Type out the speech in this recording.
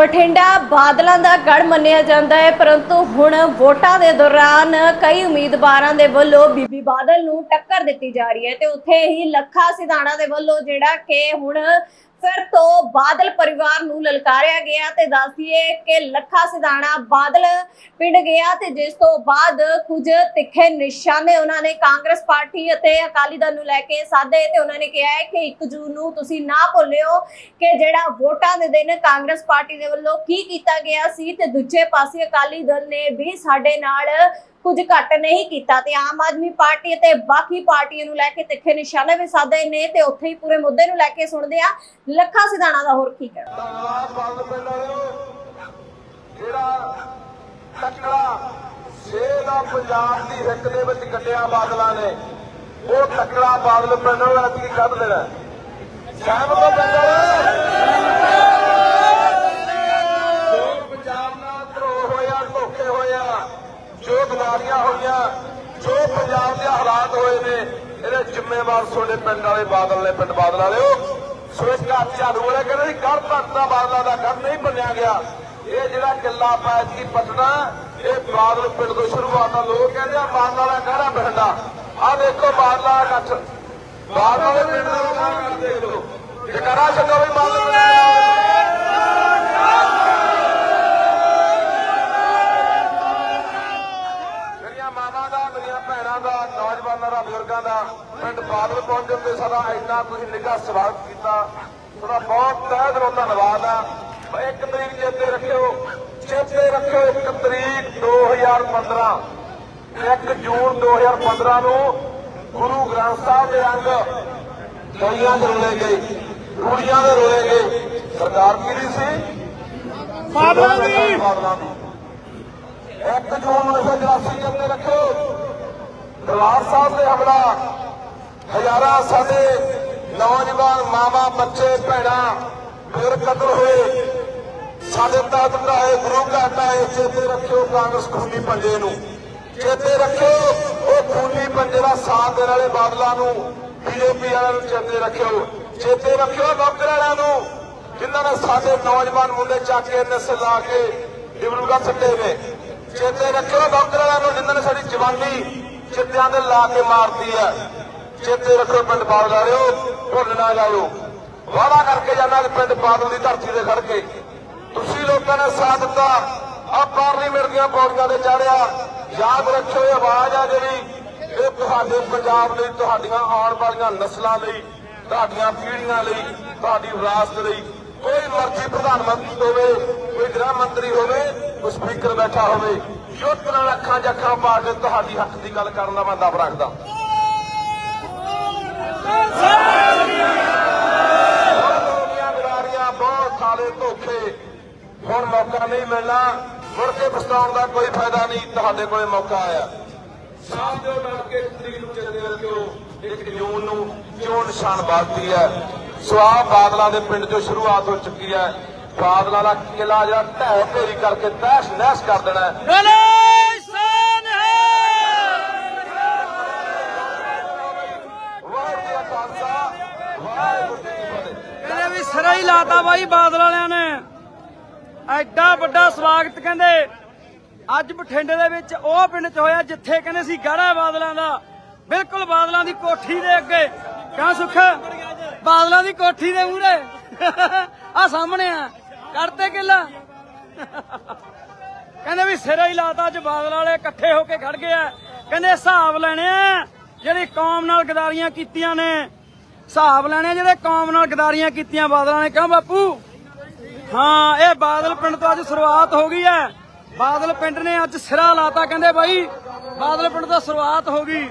ਬਠਿੰਡਾ ਬਾਦਲਾਂ ਦਾ ਗੜ ਮੰਨਿਆ ਜਾਂਦਾ ਹੈ, ਪਰੰਤੂ ਹੁਣ ਵੋਟਾਂ ਦੇ ਦੌਰਾਨ ਕਈ ਉਮੀਦਵਾਰਾਂ ਦੇ ਵੱਲੋਂ ਬੀਬੀ ਬਾਦਲ ਨੂੰ ਟੱਕਰ ਦਿੱਤੀ ਜਾ ਰਹੀ ਹੈ ਤੇ ਉੱਥੇ ਹੀ ਲੱਖਾ ਸਿਧਾਣਾ ਦੇ ਵੱਲੋਂ ਜਿਹੜਾ ਕਿ ਹੁਣ ਫਿਰ ਤੋਂ ਬਾਦਲ ਪਰਿਵਾਰ ਨੂੰ ਲਲਕਾਰਿਆ ਗਿਆ ਤੇ ਦੱਸਦੀਏ ਕਿ ਲੱਖਾ ਸਿਧਾਣਾ ਬਾਦਲ ਪਿੰਡ ਗਿਆ ਤੇ ਜਿਸ ਤੋਂ ਬਾਅਦ ਕੁਝ ਤਿੱਖੇ ਨਿਸ਼ਾਨੇ ਉਹਨਾਂ ਨੇ ਕਾਂਗਰਸ ਪਾਰਟੀ ਅਤੇ ਅਕਾਲੀ ਦਲ ਨੂੰ ਲੈ ਕੇ ਸਾਧੇ ਤੇ ਉਹਨਾਂ ਨੇ ਕਿਹਾ ਹੈ ਕਿ 1 ਜੂਨ ਨੂੰ ਤੁਸੀਂ ਨਾ ਭੁੱਲਿਓ ਕਿ ਜਿਹੜਾ ਵੋਟਾਂ ਦੇ ਦਿਨ ਕਾਂਗਰਸ ਪਾਰਟੀ ਦੇ ਵੱਲੋਂ ਕੀ ਕੀਤਾ ਗਿਆ ਸੀ ਤੇ ਦੂਜੇ ਪਾਸੇ ਅਕਾਲੀ ਦਲ ਨੇ ਵੀ ਸਾਡੇ ਨਾਲ ਕੁਝ ਘੱਟ ਨਹੀਂ ਕੀਤਾ ਤੇ ਆਮ ਆਦਮੀ ਪਾਰਟੀ ਅਤੇ ਬਾਕੀ ਪਾਰਟੀਆਂ ਨੂੰ ਲੈ ਕੇ ਤਿੱਖੇ ਨਿਸ਼ਾਨੇ ਵੀ ਸਾਧੇ ਨੇ ਤੇ ਉੱਥੇ ਹੀ ਪੂਰੇ ਮੁੱਦੇ ਨੂੰ ਲੈ ਕੇ ਸੁਣਦੇ ਆ ਲੱਖਾ ਸਿਧਾਣਾ ਦਾ ਹੋਰ ਕੀ ਕਹਿਣਾ। ਜਿਹੜਾ ਤਕੜਾ ਛੇ ਦਾ ਪੰਜਾਬ ਦੀ ਹਿੱਕ ਦੇ ਵਿੱਚ ਕੱਢਿਆ ਬਾਦਲਾਂ ਨੇ, ਉਹ ਤਕੜਾ ਬਾਦਲ ਪਿੰਡ ਵਾਲਾ ਕੀ ਕੱਢ ਲੈਣਾ ਸਹਿਮਤ ਹੋ ਪਿੰਡ ਵਾਲੇ ਜੋ ਪੰਜਾਬ ਨਾਲ ਧਰੋ ਹੋਇਆ ਧੋਖੇ ਹੋਇਆ ਜੋ ਬਿਮਾਰੀਆਂ ਹੋਈਆਂ ਜੋ ਪੰਜਾਬ ਦੇ ਹਾਲਾਤ ਹੋਏ ਨੇ। ਇਹਦੇ ਜ਼ਿੰਮੇਵਾਰ ਤੁਹਾਡੇ ਪਿੰਡ ਵਾਲੇ ਬਾਦਲ ਨੇ, ਪਿੰਡ ਬਾਦਲ ਵਾਲਿਓ। ਸੋ ਇਸ ਘਰ ਝਾੜੂ ਵਾਲੇ ਕਹਿੰਦੇ ਸੀ ਗੜ ਬਾਦਲਾਂ ਦਾ ਘਰ ਨਹੀਂ ਬਣਿਆ ਗਿਆ। ਇਹ ਜਿਹੜਾ ਕਿੱਲਾ ਪੈਚ ਕੀ ਪਟਨਾ ਇਹ ਬਾਦਲ ਪਿੰਡ ਤੋਂ ਸ਼ੁਰੂਆਤ ਆ। ਲੋਕ ਕਹਿੰਦੇ ਆ, ਬਾਦਲਾਂ ਦਾ ਘਰਾ ਬਹਿੰਦਾ ਆ ਦੇਖੋ, ਬਾਦਲਾਂ ਦਾ ਇਕੱਠ। ਬਾਦਲਾਂ ਦੇ ਪਿੰਡ ਦਾ ਘਰ ਦੇਖ ਲਓ ਜਕਰਾ ਛੱਡੋ ਵੀ ਬਾਦਲ ਪਿੰਡ ਦਾ। ਮੇਰੀਆਂ ਮਾਵਾਂ ਦਾ ਮੇਰੀਆਂ ਭੈਣਾਂ ਦਾ ਨੌਜਵਾਨਾਂ ਦਾ ਬਜ਼ੁਰਗਾਂ ਦਾ ਪਿੰਡ ਬਾਦਲ ਪਹੁੰਚਣ ਤੇ ਸਾਡਾ ਇੰਨਾ ਤੁਸੀਂ ਨਿੱਘਾ ਸਵਾਗਤ ਕੀਤਾ। ਤੁਹਾਡਾ ਬਹੁਤ ਤਹਿ ਦਿਲੋਂ ਧੰਨਵਾਦ ਆ। ਇੱਕ ਤਰੀਕ ਚੇਤੇ ਰੱਖਿਓ। ਚੇਤੇ ਰੱਖਿਓ ਇੱਕ ਤਰੀਕ 2015 1 ਜੂਨ 2015 ਨੂੰ ਗੁਰੂ ਗ੍ਰੰਥ ਸਾਹਿਬ ਦੇ ਅੰਗ ਗਲੀਆਂ ਦੇ ਰੋਲੇ ਗਏ। ਕੁੜੀਆਂ ਦੇ ਰੋਲੇ ਗਏ। ਸਰਕਾਰ ਕਿਹਦੀ ਸੀ? ਬਾਦਲਾਂ ਦੀ। ਬਾਦਲਾਂ ਦੀ ਇੱਕ ਜੂਨ 1984 ਜੰਨੇ ਰੱਖੋ ਦਰਬਾਰ ਸਾਹਿਬ ਦੇ ਹਮਲਾ। ਹਜ਼ਾਰਾਂ ਸਾਡੇ ਨੌਜਵਾਨ ਮਾਵਾ, ਬੱਚੇ, ਭੈਣਾਂ ਫਿਰ ਕਤਲ ਹੋਏ, ਸਾਡੇ ਤਾਤ ਭਰਾਏ, ਗੁਰੂ ਘਰ ਆਏ ਚੇਤੇ ਰੱਖਿਓ ਕਾਂਗਰਸ ਖੂਨੀ ਪੰਜੇ ਨੂੰ। ਚੇਤੇ ਰੱਖਿਓ, ਉਹ ਖੂਨੀ ਪੰਜੇ ਦਾ ਸਾਥ ਦੇਣ ਵਾਲੇ ਬਾਦਲਾਂ ਨੂੰ, ਬੀਜੇਪੀ ਵਾਲਿਆਂ ਨੂੰ ਚੇਤੇ ਰੱਖਿਓ। ਚੇਤੇ ਰੱਖਿਓ ਨੌਕਰ ਵਾਲਿਆਂ ਨੂੰ, ਜਿਨ੍ਹਾਂ ਨੇ ਸਾਡੇ ਨੌਜਵਾਨ ਮੁੰਡੇ ਚੱਕ ਕੇ ਨਸਲ ਲਾ ਕੇ ਡਿਬਰੂਗੜ੍ਹ ਸੱਟੇ ਨੇ। ਚੇਤੇ ਰੱਖਿਓ ਡਾਕਟਰ ਵਾਲਿਆਂ ਨੂੰ, ਜਿਨ੍ਹਾਂ ਨੇ ਸਾਡੀ ਜਵਾਨੀ ਚਿੱਤਿਆਂ ਦੇ ਲਾ ਕੇ ਮਾਰਦੀ ਹੈ। ਚੇਤੇ ਰੱਖੋ ਪਿੰਡ ਬਾਦਲ ਵਾਲਿਓ ਭੁੱਲ ਨਾ ਜਾਇਓ ਵਾਅਦਾ ਕਰਕੇ ਜਾਣਾ ਪਿੰਡ ਬਾਦਲ ਦੀ ਧਰਤੀ ਤੇ ਖੜ ਕੇ। ਤੁਸੀਂ ਲੋਕਾਂ ਨੇ ਸਾਥ ਦਿੱਤਾ। ਆ ਪਾਰਲੀਮੈਂਟ ਦੀਆਂ ਪੌੜੀਆਂ ਤੇ ਚੜਿਆ ਯਾਦ ਰੱਖਿਓ ਇਹ ਆਵਾਜ਼ ਆ ਜਿਹੜੀ, ਇਹ ਤੁਹਾਡੇ ਪੰਜਾਬ ਲਈ, ਤੁਹਾਡੀਆਂ ਆਉਣ ਵਾਲੀਆਂ ਨਸਲਾਂ ਲਈ, ਤੁਹਾਡੀਆਂ ਪੀੜ੍ਹੀਆਂ ਲਈ, ਤੁਹਾਡੀ ਵਿਰਾਸਤ ਲਈ। ਕੋਈ ਮਰਜ਼ੀ ਪ੍ਰਧਾਨ ਮੰਤਰੀ ਹੋਵੇ, ਕੋਈ ਗ੍ਰਹਿ ਮੰਤਰੀ ਹੋਵੇ, ਕੋਈ ਸਪੀਕਰ ਬੈਠਾ ਹੋਵੇ, ਯੁੱਧ ਨਾਲ ਅੱਖਾਂ ਜੱਖਾਂ ਪਾ ਕੇ ਤੁਹਾਡੀ ਹੱਕ ਦੀ ਗੱਲ ਕਰਨ ਦਾ ਮੈਂ ਦਬ ਰੱਖਦਾ ਬਹੁਤ ਦੁਨੀਆਂ ਗਰਾਰੀਆਂ ਬਹੁਤ ਸਾਲੇ ਧੋਖੇ ਹੁਣ ਮੌਕਾ ਨਹੀਂ ਮਿਲਣਾ। ਮੁੜ ਕੇ ਪਛਤਾਉਣ ਦਾ ਕੋਈ ਫਾਇਦਾ ਨਹੀਂ। ਤੁਹਾਡੇ ਕੋਲੇ ਮੌਕਾ ਆਇਆ। ਸਾਥ ਜੋ ਲੜ ਤਰੀਕ ਨੂੰ ਚੱਲਦੇ ਰੱਖਿਓ ਇੱਕ ਜੂਨ ਨੂੰ ਚੋਣ ਨਿਸ਼ਾਨ ਬਾਜ਼ਦੀ ਹੈ। ਸਵਾਹ ਬਾਦਲਾਂ ਦੇ ਪਿੰਡ ਤੋਂ ਸ਼ੁਰੂਆਤ ਹੋ ਚੁੱਕੀ ਹੈ। ਬਾਦਲਾਂ ਦਾ ਕਿਲਾ ਜਿਹੜਾ ਢਹਿ ਢੇਰੀ ਕਰਕੇ ਤਹਿਸ ਨਹਿਸ ਕਰ ਦੇਣਾ ਹੈ ਗਣੇਸ਼ਨ ਹੈ ਵਾਹਿਗੁਰੂ ਜੀ ਕਾ ਖਾਲਸਾ ਵਾਹਿਗੁਰੂ ਜੀ ਕੀ ਫਤਿਹ ਕਹਿੰਦੇ ਵੀ ਸਿਰਾ ਹੀ ਲਾਤਾ ਬਾਈ ਬਾਦਲ ਵਾਲਿਆਂ ਨੇ। ਐਡਾ ਵੱਡਾ ਸਵਾਗਤ ਕਹਿੰਦੇ। ਅੱਜ ਬਠਿੰਡੇ ਦੇ ਵਿੱਚ ਉਹ ਪਿੰਡ 'ਚ ਹੋਇਆ ਜਿੱਥੇ ਕਹਿੰਦੇ ਸੀ ਗੜਾ ਬਾਦਲਾਂ ਦਾ। ਬਿਲਕੁਲ ਬਾਦਲਾਂ ਦੀ ਕੋਠੀ ਦੇ ਅੱਗੇ। ਕਹਾਂ ਸੁੱਖ? ਬਾਦਲਾਂ ਦੀ ਕੋਠੀ ਦੇ ਮੂਹਰੇ। ਆ ਸਾਹਮਣੇ ਆ। ਕਰਤੇ ਕਿੱਲਾ। ਕਹਿੰਦੇ ਵੀ ਸਿਰਾ ਹੀ ਲਾਤਾ ਅੱਜ ਬਾਦਲ ਵਾਲੇ ਇਕੱਠੇ ਹੋ ਕੇ ਖੜ ਗਏ ਆ। ਕਹਿੰਦੇ ਹਿਸਾਬ ਲੈਣੇ ਆ। ਜਿਹੜੀ ਕੌਮ ਨਾਲ ਗਦਾਰੀਆਂ ਕੀਤੀਆਂ ਨੇ। ਹਿਸਾਬ ਲੈਣੇ ਜਿਹੜੇ ਕੌਮ ਨਾਲ ਗਦਾਰੀਆਂ ਕੀਤੀਆਂ ਬਾਦਲਾਂ ਨੇ, ਕਿਉਂ ਬਾਪੂ? ਹਾਂ, ਇਹ ਬਾਦਲ ਪਿੰਡ ਤੋਂ ਅੱਜ ਸ਼ੁਰੂਆਤ ਹੋ ਗਈ ਹੈ। ਬਾਦਲ ਪਿੰਡ ਨੇ ਅੱਜ ਸਿਰਾ ਲਾਤਾ, ਕਹਿੰਦੇ ਬਾਈ, ਬਾਦਲ ਪਿੰਡ ਤੋਂ ਸ਼ੁਰੂਆਤ ਹੋ ਗਈ।